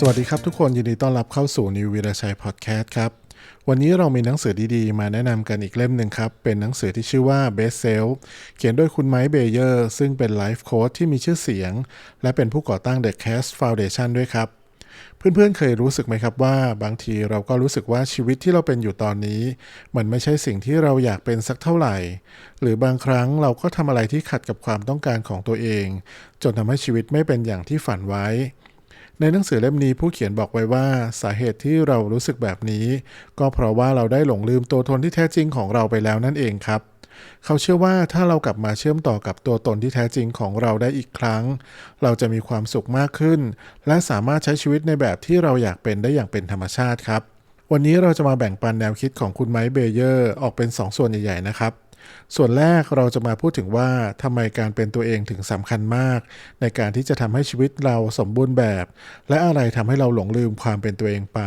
สวัสดีครับทุกคนยินดีต้อนรับเข้าสู่นิววีรชัยพอดแคสต์ครับ วันนี้เรามีหนังสือดีๆ มาแนะนำกันอีกเล่มหนึ่งครับ เป็นหนังสือที่ชื่อว่า Best Self เขียนโดยคุณไมค์เบเยอร์ซึ่งเป็นไลฟ์โค้ชที่มีชื่อเสียง และเป็นผู้ก่อตั้ง The Cast Foundation ด้วยครับ เพื่อนๆ เคยรู้สึกไหมครับว่า บางทีเราก็รู้สึกว่าชีวิตที่เราเป็นอยู่ตอนนี้ มันไม่ใช่สิ่งที่เราอยากเป็นสักเท่าไหร่ หรือบางครั้งเราก็ทำอะไรที่ขัดกับความต้องการของตัวเอง จนทำให้ชีวิตไม่เป็นอย่างที่ฝันไว้ ในหนังสือเล่มนี้ผู้เขียนบอกไว้ว่าสาเหตุที่เรารู้สึกแบบนี้ ก็เพราะว่าเราได้หลงลืมตัวตนที่แท้จริงของเราไปแล้วนั่นเองครับ เขาเชื่อว่าถ้าเรากลับมาเชื่อมต่อกับตัวตนที่แท้จริงของเราได้อีกครั้ง เราจะมีความสุขมากขึ้น และสามารถใช้ชีวิตในแบบที่เราอยากเป็นได้อย่างเป็นธรรมชาติครับ วันนี้เราจะมาแบ่งปันแนวคิดของคุณไมค์เบเยอร์ออกเป็น 2 ส่วนใหญ่ๆนะครับ ส่วนแรกเราจะมาพูดถึงว่าทำไมการเป็นตัวเองถึงสำคัญมาก ในการที่จะทำให้ชีวิตเราสมบูรณ์แบบ และอะไรทำให้เราหลงลืมความเป็นตัวเองไป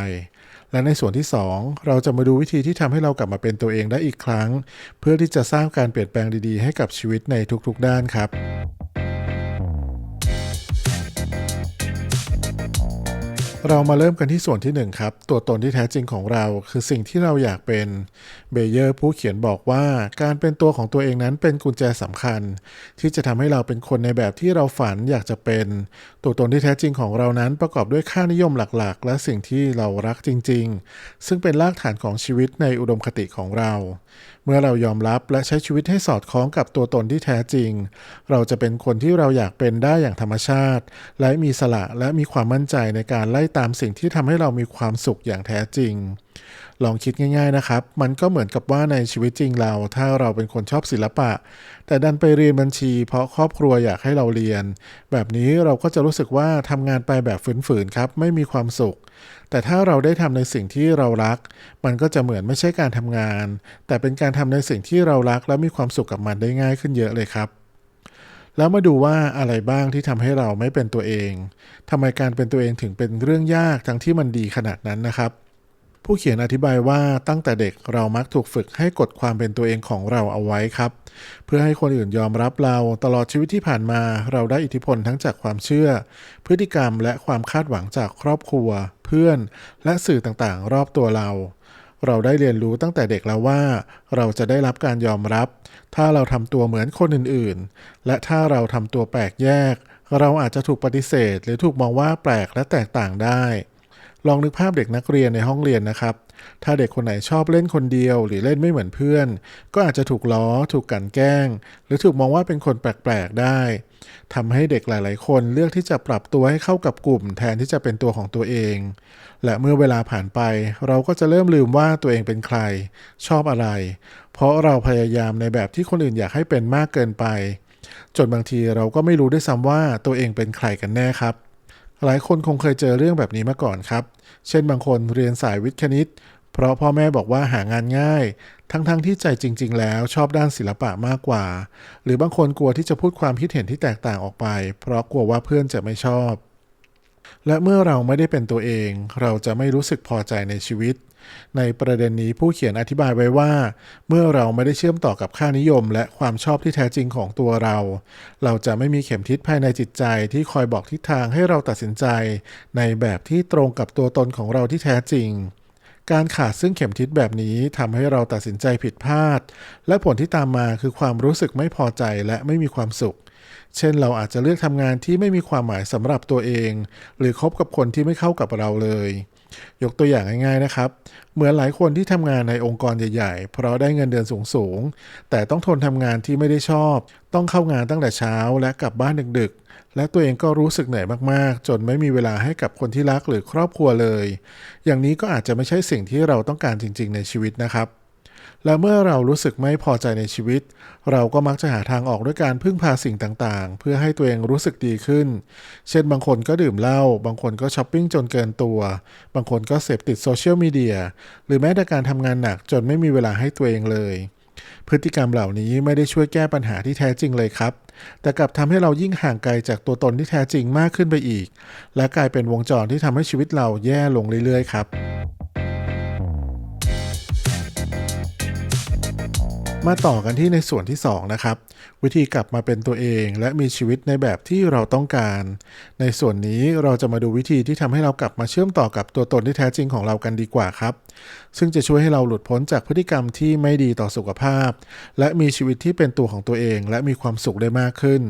และในส่วนที่ 2 เราจะมาดูวิธีที่ทำให้เรากลับมาเป็นตัวเองได้อีกครั้ง เพื่อที่จะสร้างการเปลี่ยนแปลงดีๆ ให้กับชีวิตในทุกๆ ด้านครับเรามาเริ่มกันที่ส่วนที่1ครับ ตัวตนที่แท้จริงของเราคือสิ่งที่เราอยากเป็น เบเยอร์ผู้เขียนบอกว่าการเป็นตัวของตัวเองนั้นเป็นกุญแจสำคัญ ที่จะทำให้เราเป็นคนในแบบที่เราฝันอยากจะเป็น ตัวตนที่แท้จริงของเรานั้นประกอบด้วยค่านิยมหลักๆ และสิ่งที่เรารักจริง ๆ ซึ่งเป็นรากฐานของชีวิตในอุดมคติของเรา เมื่อเรายอมรับและใช้ชีวิตให้สอดคล้องกับตัวตนที่แท้จริง เราจะเป็นคนที่เราอยากเป็นได้อย่างธรรมชาติ และมีสละและมีความมั่นใจในการไล่ตามสิ่งที่ทำให้เรามีความสุขอย่างแท้จริงลองคิดง่าย ๆนะครับ มันก็เหมือนกับว่าในชีวิตจริงเรา ถ้าเราเป็นคนชอบศิลปะ แต่ดันไปเรียนบัญชี เพราะครอบครัวอยากให้เราเรียน แบบนี้เราก็จะรู้สึกว่าทำงานไปแบบฝืนๆครับ ไม่มีความสุข แต่ถ้าเราได้ทำในสิ่งที่เรารัก มันก็จะเหมือนไม่ใช่การทำงาน แต่เป็นการทำในสิ่งที่เรารักและมีความสุขกับมันได้ง่ายขึ้นเยอะเลยครับแล้วมาดูว่าอะไรบ้างที่ทำให้เราไม่เป็นตัวเองทำไมการเป็นตัวเองถึงเป็นเรื่องยากทั้งที่มันดีขนาดนั้นนะครับ ผู้เขียนอธิบายว่าตั้งแต่เด็กเรามักถูกฝึกให้กดความเป็นตัวเองของเราเอาไว้ครับ เพื่อให้คนอื่นยอมรับเราตลอดชีวิตที่ผ่านมา เราได้อิทธิพลทั้งจากความเชื่อ พฤติกรรมและความคาดหวังจากครอบครัว เพื่อน และสื่อต่างๆ รอบตัวเรา เราได้เรียนรู้ตั้งแต่เด็กแล้วว่า เราจะได้รับการยอมรับ ถ้าเราทำตัวเหมือนคนอื่นๆ และถ้าเราทำตัวแปลกแยก เราอาจจะถูกปฏิเสธ หรือถูกมองว่าแปลกและแตกต่างได้ ลองนึกภาพเด็กนักเรียนในห้องเรียนนะครับ ถ้าเด็กคนไหนชอบเล่นคนเดียวหรือเล่นไม่เหมือนเพื่อน ก็อาจจะถูกล้อ ถูกกลั่นแกล้ง หรือถูกมองว่าเป็นคนแปลกๆได้ทำให้เด็กหลาย ๆ คนเลือกที่จะปรับตัวให้เข้ากับกลุ่ม แทนที่จะเป็นตัวของตัวเอง และเมื่อเวลาผ่านไป เราก็จะเริ่มลืมว่าตัวเองเป็นใคร ชอบอะไร เพราะเราพยายามในแบบที่คนอื่นอยากให้เป็นมากเกินไป จนบางทีเราก็ไม่รู้ด้วยซ้ำว่าตัวเองเป็นใครกันแน่ครับ หลายคนคงเคยเจอเรื่องแบบนี้มาก่อนครับ เช่นบางคนเรียนสายวิทย์คณิต เพราะพ่อแม่บอกว่าหางานง่าย ทั้งๆทที่ใจจริง ๆ แล้วชอบด้านศิลปะมากกว่า หรือบางคนกลัวที่จะพูดความคิดเห็นที่แตกต่างออกไป เพราะกลัวว่าเพื่อนจะไม่ชอบ และเมื่อเราไม่ได้เป็นตัวเอง เราจะไม่รู้สึกพอใจในชีวิต ในประเด็นนี้ผู้เขียนอธิบายไว้ว่า เมื่อเราไม่ได้เชื่อมต่อกับค่านิยม และความชอบที่แท้จริงของตัวเรา เราจะไม่มีเข็มทิศภายในจิตใจที่คอยบอกทิศทางให้เราตัดสินใจ ในแบบที่ตรงกับตัวตนของเราที่แท้จริงการขาดซึ่งเข็มทิศแบบนี้ทำให้เราตัดสินใจผิดพลาด และผลที่ตามมาคือความรู้สึกไม่พอใจและไม่มีความสุข เช่นเราอาจจะเลือกทำงานที่ไม่มีความหมายสำหรับตัวเอง หรือคบกับคนที่ไม่เข้ากับเราเลย ยกตัวอย่างง่ายๆนะครับ เหมือนหลายคนที่ทำงานในองค์กรใหญ่ๆ เพราะได้เงินเดือนสูงๆ แต่ต้องทนทำงานที่ไม่ได้ชอบ ต้องเข้างานตั้งแต่เช้าและกลับบ้านดึกๆ และตัวเองก็รู้สึกเหนื่อยมากๆ จนไม่มีเวลาให้กับคนที่รักหรือครอบครัวเลย อย่างนี้ก็อาจจะไม่ใช่สิ่งที่เราต้องการจริงๆ ในชีวิตนะครับ และเมื่อเรารู้สึกไม่พอใจในชีวิต เราก็มักจะหาทางออกด้วยการพึ่งพาสิ่งต่างๆ เพื่อให้ตัวเองรู้สึกดีขึ้น เช่นบางคนก็ดื่มเหล้า บางคนก็ช้อปปิ้งจนเกินตัว บางคนก็เสพติดโซเชียลมีเดีย หรือแม้แต่การทำงานหนักจนไม่มีเวลาให้ตัวเองเลย พฤติกรรมเหล่านี้ไม่ได้ช่วยแก้ปัญหาที่แท้จริงเลยครับ แต่กลับทำให้เรายิ่งห่างไกลจากตัวตนที่แท้จริงมากขึ้นไปอีก และกลายเป็นวงจรที่ทำให้ชีวิตเราแย่ลงเรื่อยๆ ครับ มาต่อกันที่ในส่วนที่ 2 นะครับ วิธีกลับมาเป็นตัวเองและมีชีวิตในแบบที่เราต้องการ ในส่วนนี้เราจะมาดูวิธีที่ทำให้เรากลับมาเชื่อมต่อกับตัวตนที่แท้จริงของเรากันดีกว่าครับ ซึ่งจะช่วยให้เราหลุดพ้นจากพฤติกรรมที่ไม่ดีต่อสุขภาพ และมีชีวิตที่เป็นตัวของตัวเองและมีความสุขได้มากขึ้น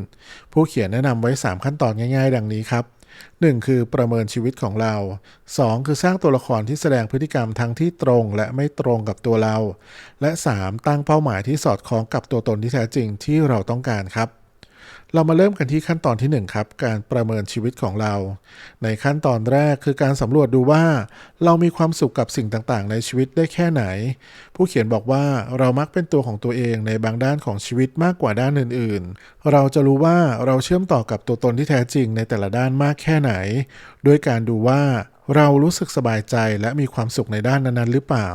ผู้เขียนแนะนำไว้ 3 ขั้นตอนง่าย ๆ ดังนี้ครับ 1. คือประเมินชีวิตของเรา 2. คือสร้างตัวละครที่แสดงพฤติกรรมทั้งที่ตรงและไม่ตรงกับตัวเรา และ 3. ตั้งเป้าหมายที่สอดคล้องกับตัวตนที่แท้จริงที่เราต้องการครับ เรามาเริ่มกันที่ขั้นตอนที่ 1 ครับ การประเมินชีวิตของเรา ในขั้นตอนแรกคือการสำรวจดูว่า เรามีความสุขกับสิ่งต่างๆ ในชีวิตได้แค่ไหน ผู้เขียนบอกว่าเรามักเป็นตัวของตัวเองในบางด้านของชีวิตมากกว่าด้านอื่น ๆ เราจะรู้ว่าเราเชื่อมต่อกับตัวตนที่แท้จริงในแต่ละด้านมากแค่ไหน ด้วยการดูว่า เรารู้สึกสบายใจและมีความสุขในด้านนั้นๆ หรือเปล่า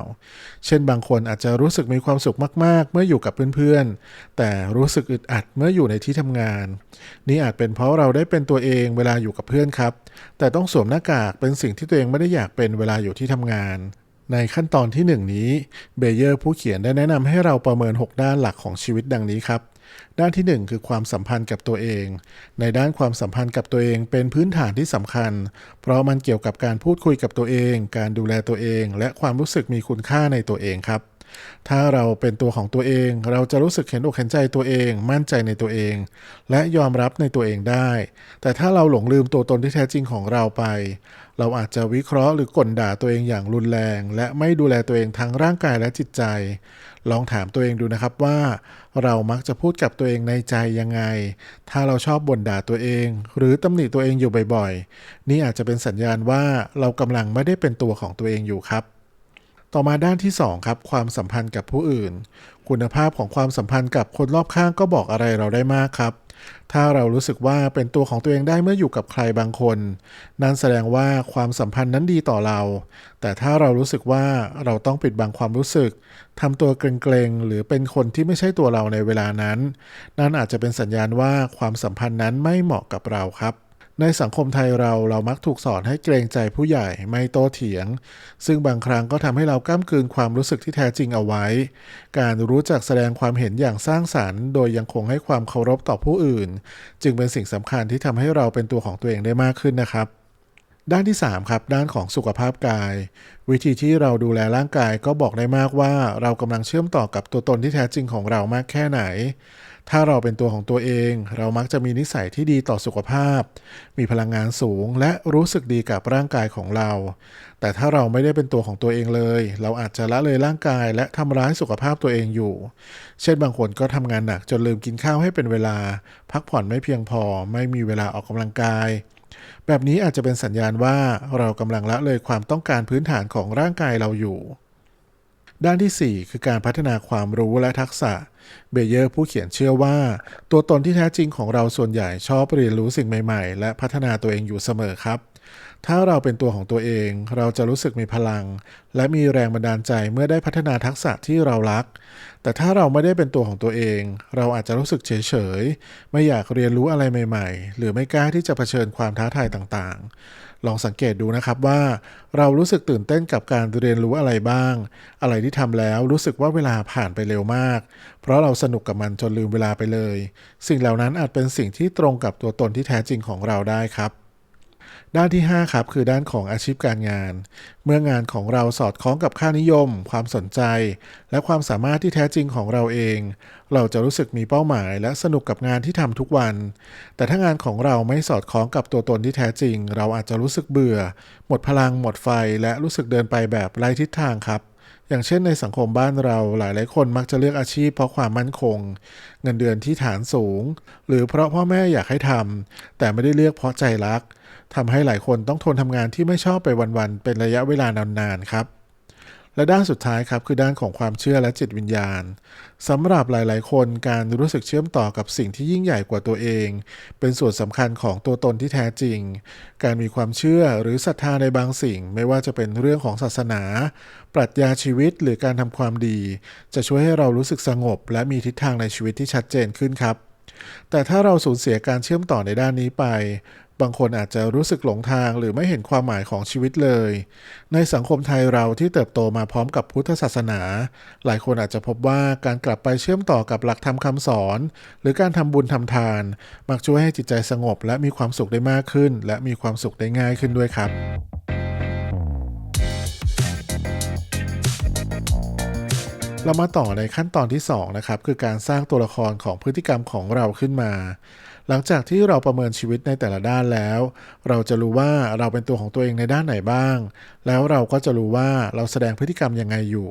เช่นบางคนอาจจะรู้สึกมีความสุขมาก ๆ เมื่ออยู่กับเพื่อนๆ แต่รู้สึกอึดอัดเมื่ออยู่ในที่ทำงาน นี่อาจเป็นเพราะเราได้เป็นตัวเองเวลาอยู่กับเพื่อนครับ แต่ต้องสวมหน้ากากเป็นสิ่งที่ตัวเองไม่ได้อยากเป็นเวลาอยู่ที่ทำงานในขั้นตอนที่หนึ่งนี้ เบเยอร์ผู้เขียนได้แนะนำให้เราประเมิน 6 ด้านหลักของชีวิตดังนี้ครับ ด้านที่ 1 คือความสัมพันธ์กับตัวเอง ในด้านความสัมพันธ์กับตัวเองเป็นพื้นฐานที่สำคัญ เพราะมันเกี่ยวกับการพูดคุยกับตัวเอง การดูแลตัวเอง และความรู้สึกมีคุณค่าในตัวเองครับ ถ้าเราเป็นตัวของตัวเอง เราจะรู้สึกเห็นอกเห็นใจตัวเอง มั่นใจในตัวเอง และยอมรับในตัวเองได้ แต่ถ้าเราหลงลืมตัวตนที่แท้จริงของเราไป เราอาจจะวิเคราะห์หรือกลด่าตัวเองอย่างรุนแรง และไม่ดูแลตัวเองทั้งร่างกายและจิตใจ ลองถามตัวเองดูนะครับว่า เรามักจะพูดกับตัวเองในใจยังไง ถ้าเราชอบบ่นด่าตัวเอง หรือตำหนิตัวเองอยู่บ่อยๆ นี่อาจจะเป็นสัญญาณว่าเรากำลังไม่ได้เป็นตัวของตัวเองอยู่ครับต่อมาด้านที่2ครับความสัมพันธ์กับผู้อื่น คุณภาพของความสัมพันธ์กับคนรอบข้างก็บอกอะไรเราได้มากครับ ถ้าเรารู้สึกว่าเป็นตัวของตัวเองได้เมื่ออยู่กับใครบางคน นั่นแสดงว่าความสัมพันธ์นั้นดีต่อเรา แต่ถ้าเรารู้สึกว่าเราต้องปิดบังความรู้สึกทำตัวเกรงๆหรือเป็นคนที่ไม่ใช่ตัวเราในเวลานั้น นั่นอาจจะเป็นสัญญาณว่าความสัมพันธ์นั้นไม่เหมาะกับเราครับ ในสังคมไทยเราเรามักถูกสอนให้เกรงใจผู้ใหญ่ไม่โต้เถียง ซึ่งบางครั้งก็ทำให้เราก้ามกืนความรู้สึกที่แท้จริงเอาไว้ การรู้จักแสดงความเห็นอย่างสร้างสารรค์ โดยยังคงให้ความเคารพต่อผู้อื่น จึงเป็นสิ่งสำคัญที่ทำให้เราเป็นตัวของตัวเองได้มากขึ้นนะครับด้านที่3ครับด้านของสุขภาพกาย วิธีที่เราดูแลร่างกายก็บอกได้มากว่า เรากำลังเชื่อมต่อกับตัวตนที่แท้จริงของเรามากแค่ไหน ถ้าเราเป็นตัวของตัวเอง เรามักจะมีนิสัยที่ดีต่อสุขภาพ มีพลังงานสูง และรู้สึกดีกับร่างกายของเรา แต่ถ้าเราไม่ได้เป็นตัวของตัวเองเลย เราอาจจะละเลยร่างกาย และทำร้ายสุขภาพตัวเองอยู่ เช่นบางคนก็ทำงานหนักจนลืมกินข้าวให้เป็นเวลา พักผ่อนไม่เพียงพอ ไม่มีเวลาออกกำลังกาย แบบนี้อาจจะเป็นสัญญาณว่าเรากำลังละเลยความต้องการพื้นฐานของร่างกายเราอยู่ ด้านที่ 4 คือการพัฒนาความรู้และทักษะ เบเยอร์ผู้เขียนเชื่อว่า ตัวตนที่แท้จริงของเราส่วนใหญ่ชอบเรียนรู้สิ่งใหม่ ๆ และพัฒนาตัวเองอยู่เสมอครับ ถ้าเราเป็นตัวของตัวเอง เราจะรู้สึกมีพลัง และมีแรงบันดาลใจเมื่อได้พัฒนาทักษะที่เรารัก แต่ถ้าเราไม่ได้เป็นตัวของตัวเอง เราอาจจะรู้สึกเฉยๆ ไม่อยากเรียนรู้อะไรใหม่ ๆ หรือไม่กล้าที่จะเผชิญความท้าทายต่างๆ ลองสังเกตดูนะครับว่า เรารู้สึกตื่นเต้นกับการเรียนรู้อะไรบ้าง อะไรที่ทำแล้วรู้สึกว่าเวลาผ่านไปเร็วมาก เพราะเราสนุกกับมันจนลืมเวลาไปเลย สิ่งเหล่านั้นอาจเป็นสิ่งที่ตรงกับตัวตนที่แท้จริงของเราได้ครับ ด้านที่ 5 ครับ คือด้านของอาชีพการงาน เมื่องานของเราสอดคล้องกับค่านิยม ความสนใจ และความสามารถที่แท้จริงของเราเอง เราจะรู้สึกมีเป้าหมาย และสนุกกับงานที่ทำทุกวัน แต่ถ้างานของเราไม่สอดคล้องกับตัวตนที่แท้จริง เราอาจจะรู้สึกเบื่อ หมดพลังหมดไฟ และรู้สึกเดินไปแบบไร้ทิศทางครับอย่างเช่นในสังคมบ้านเราหลายหลายคนมักจะเลือกอาชีพเพราะความมั่นคง เงินเดือนที่ฐานสูง หรือเพราะพ่อแม่อยากให้ทำแต่ไม่ได้เลือกเพราะใจรัก ทำให้หลายคนต้องทนทำงานที่ไม่ชอบไปวันๆเป็นระยะเวลานานๆครับ และด้านสุดท้ายครับคือด้านของความเชื่อและจิตวิญญาณสำหรับหลายๆ คนการรู้สึกเชื่อมต่อกับสิ่งที่ยิ่งใหญ่กว่าตัวเอง เป็นส่วนสำคัญของตัวตนที่แท้จริง การมีความเชื่อหรือศรัทธาในบางสิ่ง ไม่ว่าจะเป็นเรื่องของศาสนา ปรัชญาชีวิตหรือการทำความดี จะช่วยให้เรารู้สึกสงบ และมีทิศทางในชีวิตที่ชัดเจนขึ้นครับแต่ถ้าเราสูญเสียการเชื่อมต่อในด้านนี้ไป บางคนอาจจะรู้สึกหลงทางหรือไม่เห็นความหมายของชีวิตเลย ในสังคมไทยเราที่เติบโตมาพร้อมกับพุทธศาสนา หลายคนอาจจะพบว่าการกลับไปเชื่อมต่อกับหลักธรรมคำสอน หรือการทำบุญทำทาน มักช่วยให้จิตใจสงบและมีความสุขได้มากขึ้น และมีความสุขได้ง่ายขึ้นด้วยครับเรามาต่อในขั้นตอนที่2นะครับคือการสร้างตัวละครของพฤติกรรมของเราขึ้นมา หลังจากที่เราประเมินชีวิตในแต่ละด้านแล้ว เราจะรู้ว่าเราเป็นตัวของตัวเองในด้านไหนบ้าง แล้วเราก็จะรู้ว่าเราแสดงพฤติกรรมยังไงอยู่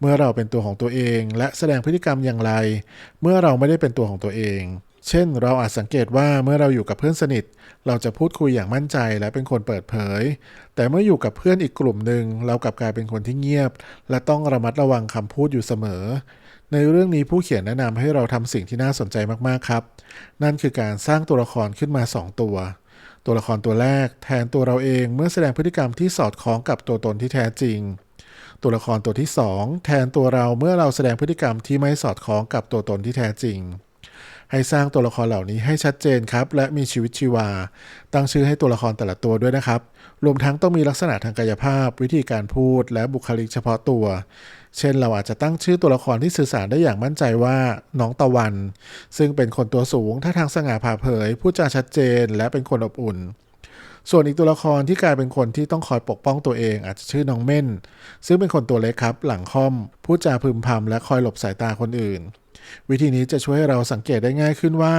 เมื่อเราเป็นตัวของตัวเอง และแสดงพฤติกรรมอย่างไร เมื่อเราไม่ได้เป็นตัวของตัวเองเช่น เราอาจสังเกตว่าเมื่อเราอยู่กับเพื่อนสนิท เราจะพูดคุยอย่างมั่นใจและเป็นคนเปิดเผย แต่เมื่ออยู่กับเพื่อนอีกกลุ่มหนึ่งเรากลับกลายเป็นคนที่เงียบ และต้องระมัดระวังคำพูดอยู่เสมอ ในเรื่องนี้ผู้เขียนแนะนำให้เราทำสิ่งที่น่าสนใจมากๆครับ นั่นคือการสร้างตัวละครขึ้นมา 2 ตัว ตัวละครตัวแรก แทนตัวเราเองเมื่อแสดงพฤติกรรมที่สอดคล้องกับตัวตนที่แท้จริง ตัวละครตัวที่ 2 แทนตัวเราเมื่อเราแสดงพฤติกรรมที่ไม่สอดคล้องกับตัวตนที่แท้จริง ให้สร้างตัวละครเหล่านี้ให้ชัดเจนครับ และมีชีวิตชีวา ตั้งชื่อให้ตัวละครแต่ละตัวด้วยนะครับ รวมทั้งต้องมีลักษณะทางกายภาพ วิธีการพูด และบุคลิกเฉพาะตัว เช่นเราอาจจะตั้งชื่อตัวละครที่สื่อสารได้อย่างมั่นใจว่าน้องตะวัน ซึ่งเป็นคนตัวสูงท่าทางสง่าผ่าเผยพูดจาชัดเจน และเป็นคนอบอุ่นส่วนอีกตัวละครที่กลายเป็นคนที่ต้องคอยปกป้องตัวเอง อาจจะชื่อน้องเม่น ซึ่งเป็นคนตัวเล็กครับ หลังค่อม พูดจาพึมพำและคอยหลบสายตาคนอื่น วิธีนี้จะช่วยให้เราสังเกตได้ง่ายขึ้นว่า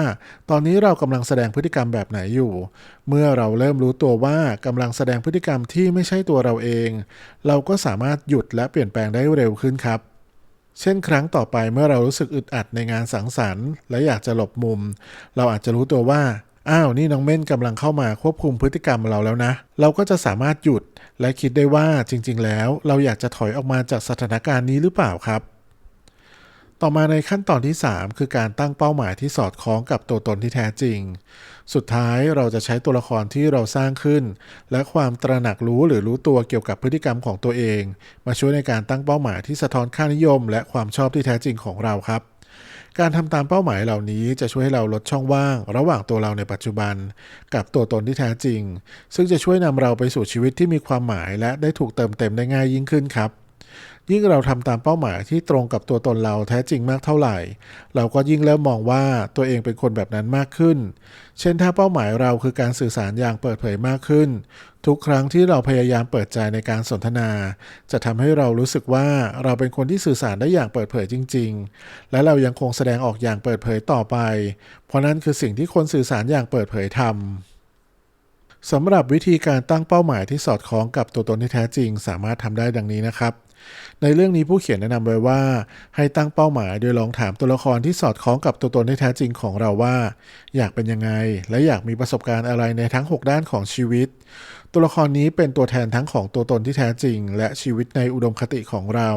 ตอนนี้เรากำลังแสดงพฤติกรรมแบบไหนอยู่ เมื่อเราเริ่มรู้ตัวว่ากำลังแสดงพฤติกรรมที่ไม่ใช่ตัวเราเอง เราก็สามารถหยุดและเปลี่ยนแปลงได้เร็วขึ้นครับเช่นครั้งต่อไปเมื่อเรารู้สึกอึดอัดในงานสังสรรค์ และอยากจะหลบมุม เราอาจจะรู้ตัวว่า อ้าวนี่น้องเม่นกำลังเข้ามาควบคุมพฤติกรรมเราแล้วนะ เราก็จะสามารถหยุดและคิดได้ว่าจริง ๆ แล้ว เราอยากจะถอยออกมาจากสถานการณ์นี้หรือเปล่าครับ ต่อมาในขั้นตอนที่ 3 คือการตั้งเป้าหมายที่สอดคล้องกับตัวตนที่แท้จริง สุดท้ายเราจะใช้ตัวละครที่เราสร้างขึ้น และความตระหนักรู้หรือรู้ตัวเกี่ยวกับพฤติกรรมของตัวเอง มาช่วยในการตั้งเป้าหมายที่สะท้อนค่านิยม และความชอบที่แท้จริงของเราครับการทำตามเป้าหมายเหล่านี้จะช่วยให้เราลดช่องว่าง ระหว่างตัวเราในปัจจุบัน กับตัวตนที่แท้จริง ซึ่งจะช่วยนำเราไปสู่ชีวิตที่มีความหมายและได้ถูกเติมเต็มได้ง่ายยิ่งขึ้นครับ ยิ่งเราทำตามเป้าหมายที่ตรงกับตัวตนเราแท้จริงมากเท่าไหร่ เราก็ยิ่งเริ่มมองว่าตัวเองเป็นคนแบบนั้นมากขึ้น เช่นถ้าเป้าหมายเราคือการสื่อสารอย่างเปิดเผยมากขึ้น ทุกครั้งที่เราพยายามเปิดใจในการสนทนา จะทำให้เรารู้สึกว่าเราเป็นคนที่สื่อสารได้อย่างเปิดเผยจริง ๆ และเรายังคงแสดงออกอย่างเปิดเผยต่อไป เพราะนั่นคือสิ่งที่คนสื่อสารอย่างเปิดเผยทำสำหรับวิธีการตั้งเป้าหมายที่สอดคล้องกับตัวตนที่แท้จริง สามารถทำได้ดังนี้นะครับ ในเรื่องนี้ผู้เขียนแนะนำไว้ว่า ให้ตั้งเป้าหมายโดยลองถามตัวละครที่สอดคล้องกับตัวตนที่แท้จริงของเราว่า อยากเป็นยังไง และอยากมีประสบการณ์อะไรในทั้ง 6 ด้านของชีวิต ตัวละครนี้เป็นตัวแทนทั้งของตัวตนที่แท้จริง และชีวิตในอุดมคติของเรา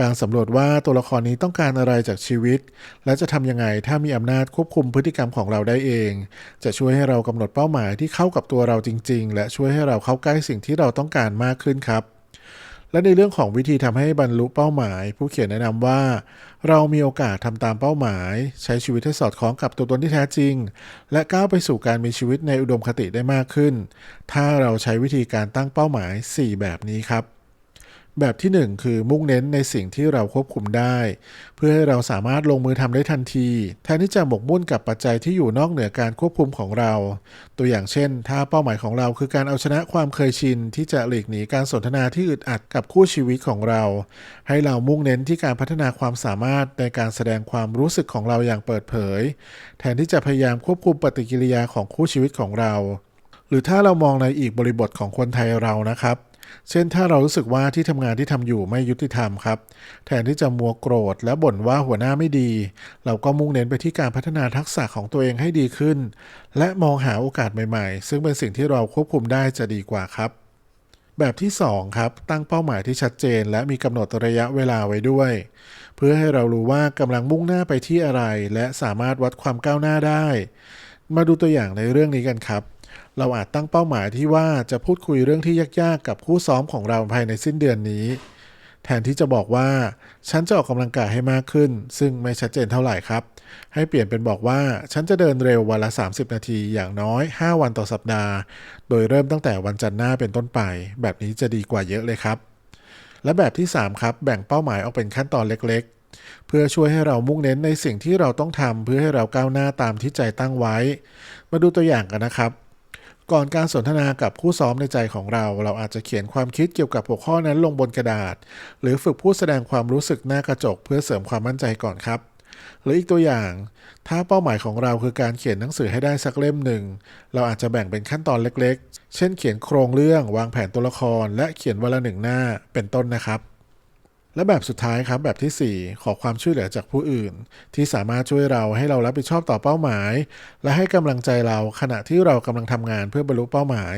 การสำรวจว่าตัวละครนี้ต้องการอะไรจากชีวิต และจะทำยังไงถ้ามีอำนาจควบคุมพฤติกรรมของเราได้เอง จะช่วยให้เรากำหนดเป้าหมายที่เข้ากับตัวเราจริง ๆ และช่วยให้เราเข้าใกล้สิ่งที่เราต้องการมากขึ้นครับ และในเรื่องของวิธีทำให้บรรลุเป้าหมาย ผู้เขียนแนะนำว่า เรามีโอกาสทำตามเป้าหมาย ใช้ชีวิตให้สอดคล้องกับตัวตนที่แท้จริง และก้าวไปสู่การมีชีวิตในอุดมคติได้มากขึ้น ถ้าเราใช้วิธีการตั้งเป้าหมาย 4 แบบนี้ครับ แบบที่ 1 คือมุ่งเน้นในสิ่งที่เราควบคุมได้ เพื่อให้เราสามารถลงมือทำได้ทันที แทนที่จะหมกมุ่นกับปัจจัยที่อยู่นอกเหนือการควบคุมของเรา ตัวอย่างเช่น ถ้าเป้าหมายของเราคือการเอาชนะความเคยชิน ที่จะหลีกหนีการสนทนาที่อึดอัดกับคู่ชีวิตของเรา ให้เรามุ่งเน้นที่การพัฒนาความสามารถในการแสดงความรู้สึกของเราอย่างเปิดเผย แทนที่จะพยายามควบคุมปฏิกิริยาของคู่ชีวิตของเรา หรือถ้าเรามองในอีกบริบทของคนไทยเรานะครับ เช่นถ้าเรารู้สึกว่าที่ทำงานที่ทำอยู่ไม่ยุติธรรมครับ แทนที่จะมัวโกรธและบ่นว่าหัวหน้าไม่ดี เราก็มุ่งเน้นไปที่การพัฒนาทักษะของตัวเองให้ดีขึ้น และมองหาโอกาสใหม่ๆ ซึ่งเป็นสิ่งที่เราควบคุมได้จะดีกว่าครับ แบบที่ 2 ครับ ตั้งเป้าหมายที่ชัดเจน และมีกำหนดระยะเวลาไว้ด้วย เพื่อให้เรารู้ว่ากำลังมุ่งหน้าไปที่อะไร และสามารถวัดความก้าวหน้าได้ มาดูตัวอย่างในเรื่องนี้กันครับ เราอาจตั้งเป้าหมายที่ว่าจะพูดคุยเรื่องที่ยากๆ กับคู่ซ้อมของเราภายในสิ้นเดือนนี้ แทนที่จะบอกว่า ฉันจะออกกำลังกายให้มากขึ้น ซึ่งไม่ชัดเจนเท่าไหร่ครับ ให้เปลี่ยนเป็นบอกว่า ฉันจะเดินเร็ววันละ 30 นาทีอย่างน้อย 5 วันต่อสัปดาห์ โดยเริ่มตั้งแต่วันจันทร์หน้าเป็นต้นไป แบบนี้จะดีกว่าเยอะเลยครับ และแบบที่ 3 ครับ แบ่งเป้าหมายออกเป็นขั้นตอนเล็กๆเพื่อช่วยให้เรามุ่งเน้นในสิ่งที่เราต้องทำเพื่อให้เราก้าวหน้าตามที่ใจตั้งไว้ มาดูตัวอย่างกันนะครับ ก่อนการสนทนากับคู่ซ้อมในใจของเรา เราอาจจะเขียนความคิดเกี่ยวกับหัวข้อนั้นลงบนกระดาษ หรือฝึกพูดแสดงความรู้สึกหน้ากระจกเพื่อเสริมความมั่นใจก่อนครับ หรืออีกตัวอย่าง ถ้าเป้าหมายของเราคือการเขียนหนังสือให้ได้สักเล่มหนึ่ง เราอาจจะแบ่งเป็นขั้นตอนเล็กๆ เช่น เขียนโครงเรื่อง วางแผนตัวละคร และเขียนวันละหนึ่งหน้าเป็นต้นนะครับ และแบบสุดท้ายครับแบบทีสี่ 4 ขอความช่วยเหลือจากผู้อื่น ที่สามารถช่วยเราให้เรารับผิดชอบต่อเป้าหมาย และให้กำลังใจเราขณะที่เรากำลังทำงานเพื่อบรรลุเป้าหมาย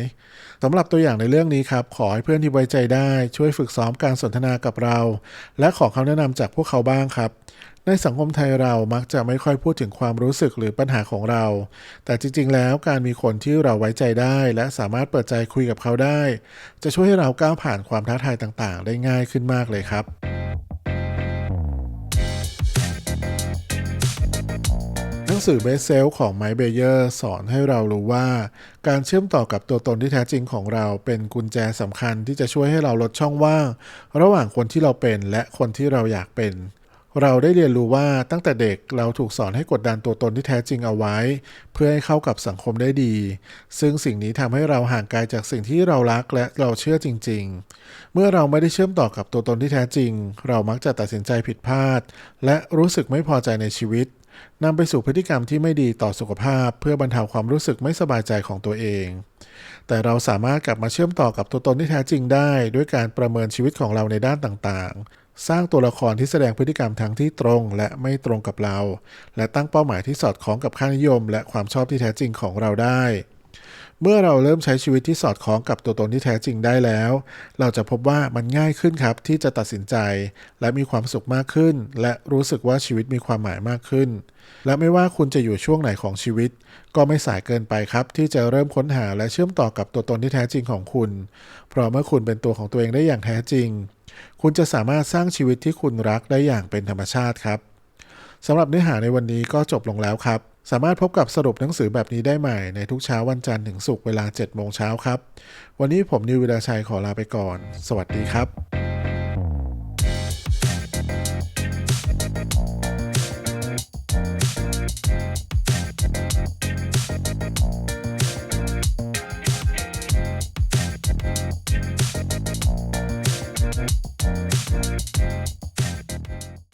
สำหรับตัวอย่างในเรื่องนี้ครับ ขอให้เพื่อนที่ไว้ใจได้ ช่วยฝึกซ้อมการสนทนากับเรา และขอคำแนะนำจากพวกเขาบ้างครับ ในสังคมไทยเรามักจะไม่ค่อยพูดถึงความรู้สึกหรือปัญหาของเรา แต่จริง ๆ แล้วการมีคนที่เราไว้ใจได้ และสามารถเปิดใจคุยกับเขาได้ จะช่วยให้เราก้าวผ่านความท้าทายต่าง ๆ ได้ง่ายขึ้นมากเลยครับหนังสือเบสเซลของไมค์เบเยอร์สอนให้เรารู้ว่า การเชื่อมต่อกับตัวตนที่แท้จริงของเราเป็นกุญแจสำคัญที่จะช่วยให้เราลดช่องว่าง ระหว่างคนที่เราเป็นและคนที่เราอยากเป็น เราได้เรียนรู้ว่าตั้งแต่เด็กเราถูกสอนให้กดดันตัวตนที่แท้จริงเอาไว้ เพื่อให้เข้ากับสังคมได้ดี ซึ่งสิ่งนี้ทำให้เราห่างไกลจากสิ่งที่เรารักและเราเชื่อจริง ๆ เมื่อเราไม่ได้เชื่อมต่อกับตัวตนที่แท้จริง เรามักจะตัดสินใจผิดพลาด และรู้สึกไม่พอใจในชีวิตนำไปสู่พฤติกรรมที่ไม่ดีต่อสุขภาพ เพื่อบรรเทาความรู้สึกไม่สบายใจของตัวเอง แต่เราสามารถกลับมาเชื่อมต่อกับตัวตนที่แท้จริงได้ ด้วยการประเมินชีวิตของเราในด้านต่างๆ สร้างตัวละครที่แสดงพฤติกรรมทั้งที่ตรงและไม่ตรงกับเรา และตั้งเป้าหมายที่สอดคล้องกับค่านิยม และความชอบที่แท้จริงของเราได้ เมื่อเราเริ่มใช้ชีวิตที่สอดคล้องกับตัวตนที่แท้จริงได้แล้ว เราจะพบว่ามันง่ายขึ้นครับที่จะตัดสินใจ และมีความสุขมากขึ้น และรู้สึกว่าชีวิตมีความหมายมากขึ้น และไม่ว่าคุณจะอยู่ช่วงไหนของชีวิต ก็ไม่สายเกินไปครับ ที่จะเริ่มค้นหาและเชื่อมต่อกับตัวตนที่แท้จริงของคุณ เพราะเมื่อคุณเป็นตัวของตัวเองได้อย่างแท้จริง คุณจะสามารถสร้างชีวิตที่คุณรักได้อย่างเป็นธรรมชาติครับสำหรับเนื้อหาในวันนี้ก็จบลงแล้วครับ สามารถพบกับสรุปหนังสือแบบนี้ได้ใหม่ในทุกเช้าวันจันทร์ถึงศุกร์เวลา7โมงเช้าครับ วันนี้ผมนิววิดาชัยขอลาไปก่อน สวัสดีครับ